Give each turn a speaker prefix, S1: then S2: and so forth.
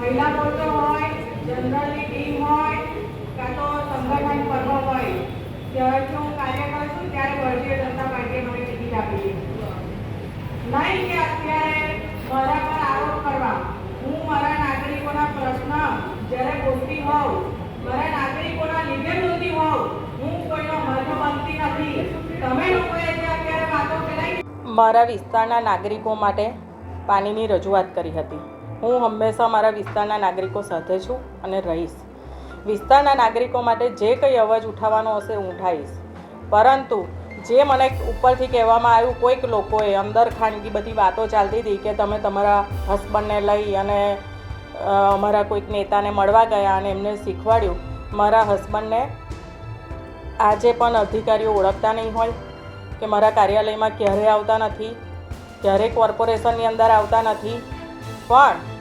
S1: મહિલા મોરચો હોય, જનરલની ટીમ હોય, કાં તો સંગઠન પર્વ હોય ત્યારથી હું કાર્ય કરું ત્યારે ભારતીય જનતા પાર્ટીએ મને ટિકિટ આપી નહીં કે અત્યારે મારા પર આરોપ કરવા. હું મારા નાગરિકોના પ્રશ્ન જ્યારે બોલતી હોઉં, મારા નાગરિકોના લીધે બોલતી હોઉં, હું કોઈનો મર્મ બનતી નથી. તમે લોકોએ જે અત્યારે વાતો ફેલાવી
S2: મારા વિસ્તારના નાગરિકો માટે પાણીની રજૂઆત કરી હતી. હું હંમેશા મારા વિસ્તારના નાગરિકો સાથે છું અને રહીશ. વિસ્તારના નાગરિકો માટે જે કંઈ અવાજ ઉઠાવવાનો હશે હું ઉઠાવીશ. પરંતુ જે મને ઉપરથી કહેવામાં આવ્યું, કોઈક લોકોએ અંદર ખાનગી બધી વાતો ચાલતી હતી કે તમે તમારા હસબન્ડને લઈ અને અમારા કોઈક નેતાને મળવા ગયા અને એમને શીખવાડ્યું. મારા હસબન્ડને આજે પણ અધિકારીઓ ઓળખતા નહીં હોય કે મારા કાર્યાલયમાં ક્યારે આવતા નથી ક્યારે કોર્પોરેશનની અંદર આવતા નથી. પણ